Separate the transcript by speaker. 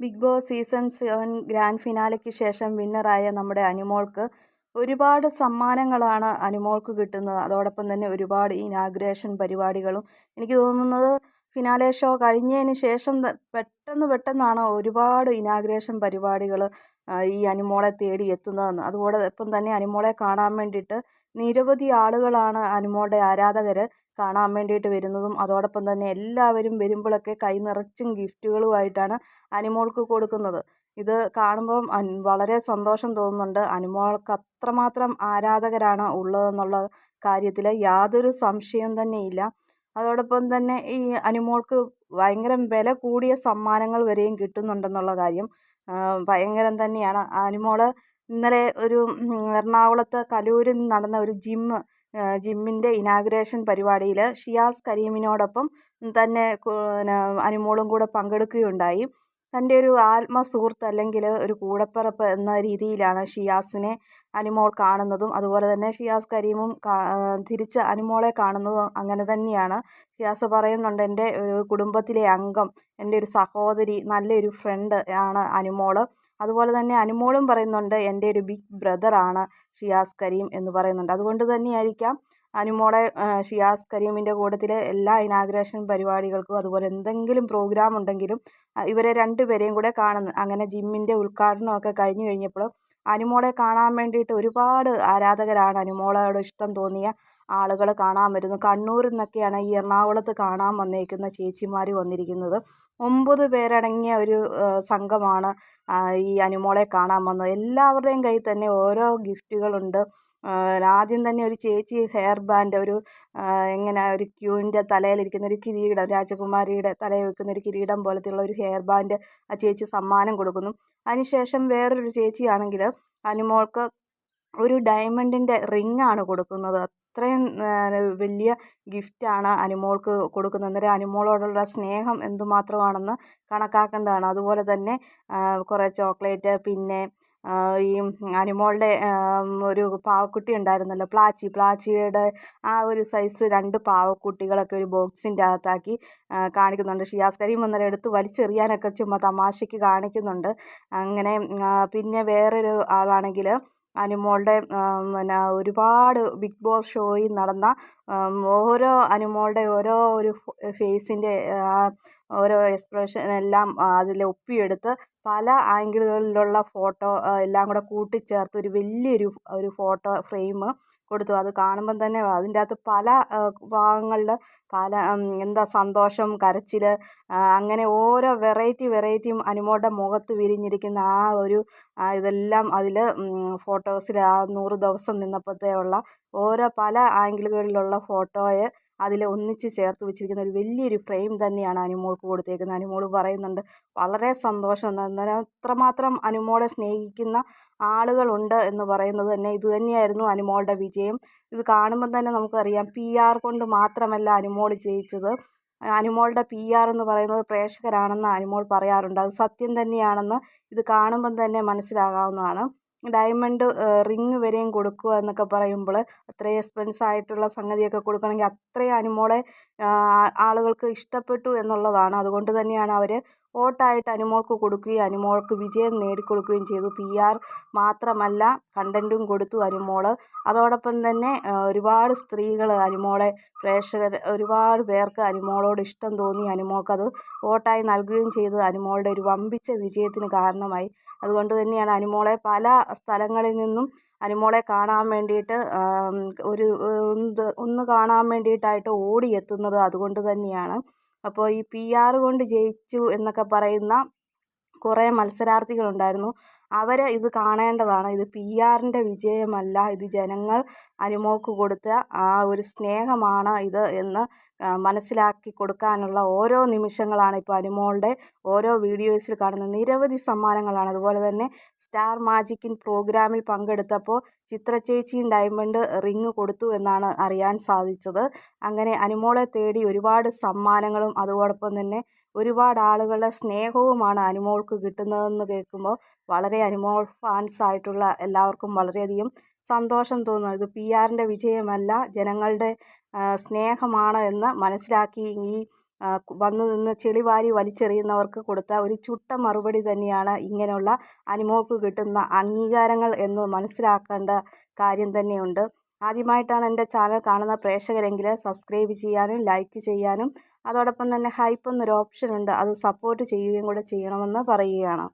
Speaker 1: Bigg Boss season seven grand ഫിനാലയ്ക്ക് ശേഷം വിന്നറായ നമ്മുടെ അനുമോൾക്ക് ഒരുപാട് സമ്മാനങ്ങളാണ് അനുമോൾക്ക് കിട്ടുന്നത്. അതോടൊപ്പം തന്നെ ഒരുപാട് ഇനാഗ്രേഷൻ പരിപാടികളും എനിക്ക് തോന്നുന്നത് ഫിനാലെ ഷോ കഴിഞ്ഞതിന് ശേഷം പെട്ടെന്ന് പെട്ടെന്നാണ് ഒരുപാട് ഇനാഗ്രേഷൻ പരിപാടികൾ ഈ അനുമോളെ തേടി എത്തുന്നതെന്ന്. അതോടൊപ്പം തന്നെ അനുമോളെ കാണാൻ വേണ്ടിയിട്ട് നിരവധി ആളുകളാണ് അനുമോളുടെ ആരാധകർ കാണാൻ വേണ്ടിയിട്ട് വരുന്നതും അതോടൊപ്പം തന്നെ എല്ലാവരും വരുമ്പോഴൊക്കെ കൈ നിറച്ചും ഗിഫ്റ്റുകളുമായിട്ടാണ് അനുമോൾക്ക് കൊടുക്കുന്നത്. ഇത് കാണുമ്പം വളരെ സന്തോഷം തോന്നുന്നുണ്ട്. അനുമോൾക്ക് അത്രമാത്രം ആരാധകരാണ് ഉള്ളതെന്നുള്ള കാര്യത്തിൽ യാതൊരു സംശയവും തന്നെയില്ല അതോടൊപ്പം തന്നെ ഈ അനുമോൾക്ക് ഭയങ്കര വില കൂടിയ സമ്മാനങ്ങൾ വരെയും കിട്ടുന്നുണ്ടെന്നുള്ള കാര്യം ഭയങ്കരം തന്നെയാണ്. അനുമോൾ ഇന്നലെ ഒരു എറണാകുളത്ത് കലൂരിൽ നടന്ന ഒരു ജിമ്മ് ജിമ്മിന്റെ ഇനാഗുറേഷൻ പരിപാടിയിൽ ഷിയാസ് കരീമിനോടൊപ്പം തന്നെ അനുമോളും കൂടെ പങ്കെടുക്കുകയുണ്ടായി. തന്റെ ഒരു ആത്മസുഹൃത്ത് അല്ലെങ്കിൽ ഒരു കൂടപ്പിറപ്പ് എന്ന രീതിയിലാണ് ഷിയാസിനെ അനുമോൾ കാണുന്നതും അതുപോലെ തന്നെ ഷിയാസ് കരീമും തിരിച്ച് അനുമോളെ കാണുന്നതും അങ്ങനെ തന്നെയാണ്. ഷിയാസ് പറയുന്നുണ്ട് എന്റെ ഒരു കുടുംബത്തിലെ അംഗം എന്റെ ഒരു സഹോദരി നല്ലൊരു ഫ്രണ്ട് ആണ് അനുമോൾ അതുപോലെ തന്നെ അനുമോളും പറയുന്നുണ്ട് എന്റെ ഒരു ബിഗ് ബ്രദറാണ് ഷിയാസ് കരീം എന്ന് പറയുന്നുണ്ട്. അതുകൊണ്ട് തന്നെയായിരിക്കാം അനുമോളെ ഷിയാസ് കരീമിന്റെ കൂട്ടത്തിലെ എല്ലാ ഇനാഗ്രേഷൻ പരിപാടികൾക്കും അതുപോലെ എന്തെങ്കിലും പ്രോഗ്രാം ഉണ്ടെങ്കിലും ഇവരെ രണ്ടുപേരെയും കൂടെ കാണുന്നു അങ്ങനെ ജിമ്മിന്റെ ഉദ്ഘാടനമൊക്കെ കഴിഞ്ഞു കഴിഞ്ഞപ്പോൾ അനുമോളെ കാണാൻ വേണ്ടിയിട്ട് ഒരുപാട് ആരാധകരാണ് അനുമോളോട് ഇഷ്ടം തോന്നിയ ആളുകൾ കാണാൻ വരുന്നു. കണ്ണൂരിൽ നിന്നൊക്കെയാണ് ഈ എറണാകുളത്ത് കാണാൻ വന്നിരിക്കുന്ന ചേച്ചിമാർ വന്നിരിക്കുന്നത്. ഒമ്പത് പേരടങ്ങിയ ഒരു സംഘമാണ് ഈ അനുമോളെ കാണാൻ വന്നത്. എല്ലാവരുടെയും കയ്യിൽ തന്നെ ഓരോ ഗിഫ്റ്റുകളുണ്ട്. ആദ്യം തന്നെ ഒരു ചേച്ചി ഹെയർ ബാൻഡ് ഒരു എങ്ങനെ ഒരു ക്യൂവിന്റെ തലയിലിരിക്കുന്ന ഒരു കിരീടം രാജകുമാരിയുടെ തലയിൽ വെക്കുന്ന ഒരു കിരീടം പോലത്തെയുള്ള ഒരു ഹെയർ ബാൻഡ് ആ ചേച്ചി സമ്മാനം കൊടുക്കുന്നു. അതിനുശേഷം വേറൊരു ചേച്ചിയാണെങ്കിൽ അനുമോൾക്ക് ഒരു ഡയമണ്ടിന്റെ റിങ്ങാണ് കൊടുക്കുന്നത്. അത്രയും വലിയ ഗിഫ്റ്റാണ് അനുമോൾക്ക് കൊടുക്കുന്നത്. അന്നേരം അനുമോളോടുള്ള സ്നേഹം എന്തുമാത്രമാണെന്ന് കണക്കാക്കേണ്ടതാണ്. അതുപോലെ തന്നെ കുറേ ചോക്ലേറ്റ് പിന്നെ ഈ അനുമോളുടെ ഒരു പാവക്കുട്ടി ഉണ്ടായിരുന്നല്ലോ പ്ലാച്ചി. പ്ലാച്ചിയുടെ ആ ഒരു സൈസ് രണ്ട് പാവക്കുട്ടികളൊക്കെ ഒരു ബോക്സിന്റെ അകത്താക്കി കാണിക്കുന്നുണ്ട്. ഷിയാസ് കരീം അന്നേരം എടുത്ത് വലിച്ചെറിയാനൊക്കെ ചുമ്മാ തമാശയ്ക്ക് കാണിക്കുന്നുണ്ട്. അങ്ങനെ പിന്നെ വേറൊരു ആളാണെങ്കിൽ അനുമോളുടെ പിന്നെ ഒരുപാട് ബിഗ് ബോസ് ഷോയിൽ നടന്ന ഓരോ അനുമോളുടെ ഓരോ ഒരു ഫേസിന്റെ ഓരോ എക്സ്പ്രഷൻ എല്ലാം അതിൽ ഒപ്പിയെടുത്ത് പല ആംഗിളുകളിലുള്ള ഫോട്ടോ എല്ലാം കൂടെ കൂട്ടിച്ചേർത്ത് ഒരു വലിയൊരു ഒരു ഫോട്ടോ ഫ്രെയിം കൊടുത്തു. അത് കാണുമ്പം തന്നെ അതിന്റെ അകത്ത് പല ഭാഗങ്ങളിൽ പല എന്താ സന്തോഷം കരച്ചിൽ അങ്ങനെ ഓരോ വെറൈറ്റി വെറൈറ്റിയും അനുമോളുടെ മുഖത്ത് വിരിഞ്ഞിരിക്കുന്ന ആ ഒരു ഇതെല്ലാം അതിൽ ഫോട്ടോസിൽ ആ നൂറ് ദിവസം നിന്നപ്പോഴത്തേയുള്ള ഓരോ പല ആംഗിളുകളിലുള്ള ഫോട്ടോയെ അതിൽ ഒന്നിച്ച് ചേർത്ത് വെച്ചിരിക്കുന്ന ഒരു വലിയൊരു ഫ്രെയിം തന്നെയാണ് അനുമോൾക്ക് കൊടുത്തേക്കുന്നത്. അനുമോൾ പറയുന്നുണ്ട് വളരെ സന്തോഷം. അത്രമാത്രം അനുമോളെ സ്നേഹിക്കുന്ന ആളുകളുണ്ട് എന്ന് പറയുന്നത് തന്നെ ഇത് തന്നെയായിരുന്നു അനുമോളുടെ വിജയം. ഇത് കാണുമ്പം തന്നെ നമുക്കറിയാം പി ആർ കൊണ്ട് മാത്രമല്ല അനുമോൾ ജയിച്ചത്. അനുമോളുടെ പി ആർ എന്ന് പറയുന്നത് പ്രേക്ഷകരാണെന്ന് അനുമോൾ പറയാറുണ്ട്. അത് സത്യം തന്നെയാണെന്ന് ഇത് കാണുമ്പം തന്നെ മനസ്സിലാകാവുന്നതാണ്. ഡയമണ്ട് റിങ് വരെയും കൊടുക്കുക എന്നൊക്കെ പറയുമ്പോൾ അത്രയും എക്സ്പെൻസ് ആയിട്ടുള്ള സംഗതിയൊക്കെ കൊടുക്കണമെങ്കിൽ അത്രയും അനുമോളെ ആളുകൾക്ക് ഇഷ്ടപ്പെട്ടു എന്നുള്ളതാണ്. അതുകൊണ്ട് തന്നെയാണ് അവർ വോട്ടായിട്ട് അനുമോൾക്ക് കൊടുക്കുകയും അനുമോൾക്ക് വിജയം നേടിക്കൊടുക്കുകയും ചെയ്തു. പി ആർ മാത്രമല്ല കണ്ടന്റും കൊടുത്തു അനുമോൾ അതോടൊപ്പം തന്നെ ഒരുപാട് സ്ത്രീകൾ അനുമോളെ പ്രേക്ഷകർ ഒരുപാട് പേർക്ക് അനുമോളോട് ഇഷ്ടം തോന്നി അനുമോൾക്കത് വോട്ടായി നൽകുകയും ചെയ്തു. അനുമോളുടെ ഒരു വമ്പിച്ച വിജയത്തിന് കാരണമായി. അതുകൊണ്ട് തന്നെയാണ് അനുമോളെ പല സ്ഥലങ്ങളിൽ നിന്നും അനുമോളെ കാണാൻ വേണ്ടിയിട്ട് ഒരു ഒന്ന് കാണാൻ വേണ്ടിയിട്ടായിട്ട് ഓടിയെത്തുന്നത്. അതുകൊണ്ട് തന്നെയാണ് അപ്പോൾ ഈ പി ആർ കൊണ്ട് ജയിച്ചു എന്നൊക്കെ പറയുന്ന കുറേ മത്സരാർത്ഥികളുണ്ടായിരുന്നു. അവർ ഇത് കാണേണ്ടതാണ്. ഇത് പി ആറിന്റെ വിജയമല്ല. ഇത് ജനങ്ങൾ അനുമോൾക്ക് കൊടുത്ത ആ ഒരു സ്നേഹമാണ് ഇത് എന്ന് മനസ്സിലാക്കി കൊടുക്കാനുള്ള ഓരോ നിമിഷങ്ങളാണ് ഇപ്പോൾ അനുമോളുടെ ഓരോ വീഡിയോസിൽ കാണുന്ന നിരവധി സമ്മാനങ്ങളാണ്. അതുപോലെ തന്നെ സ്റ്റാർ മാജിക്കിൻ പ്രോഗ്രാമിൽ പങ്കെടുത്തപ്പോൾ ചിത്ര ചേച്ചിയും ഡയമണ്ട് റിങ് കൊടുത്തു എന്നാണ് അറിയാൻ സാധിച്ചത്. അങ്ങനെ അനുമോളെ തേടി ഒരുപാട് സമ്മാനങ്ങളും അതോടൊപ്പം തന്നെ ഒരുപാട് ആളുകളുടെ സ്നേഹവുമാണ് അനുമോൾക്ക് കിട്ടുന്നതെന്ന് കേൾക്കുമ്പോൾ വളരെ അനുമോൾ ഫാൻസ് ആയിട്ടുള്ള എല്ലാവർക്കും വളരെയധികം സന്തോഷം തോന്നുന്നു. ഇത് പി ആറിന്റെ വിജയമല്ല ജനങ്ങളുടെ സ്നേഹമാണ് എന്ന് മനസ്സിലാക്കി ഈ വന്നു നിന്ന് ചെളി വാരി വലിച്ചെറിയുന്നവർക്ക് കൊടുത്ത ഒരു ചുട്ട മറുപടി തന്നെയാണ് ഇങ്ങനെയുള്ള അനുമോൾക്ക് കിട്ടുന്ന അംഗീകാരങ്ങൾ എന്ന് മനസ്സിലാക്കേണ്ട കാര്യം തന്നെയുണ്ട്. ആദ്യമായിട്ടാണ് എന്റെ ചാനൽ കാണുന്ന പ്രേക്ഷകരെങ്കിൽ സബ്സ്ക്രൈബ് ചെയ്യാനും ലൈക്ക് ചെയ്യാനും അതോടൊപ്പം തന്നെ ഹൈപ്പ് എന്നൊരു ഓപ്ഷൻ ഉണ്ട്. അത് സപ്പോർട്ട് ചെയ്യുകയും കൂടെ ചെയ്യണമെന്ന് പറയുകയാണ്.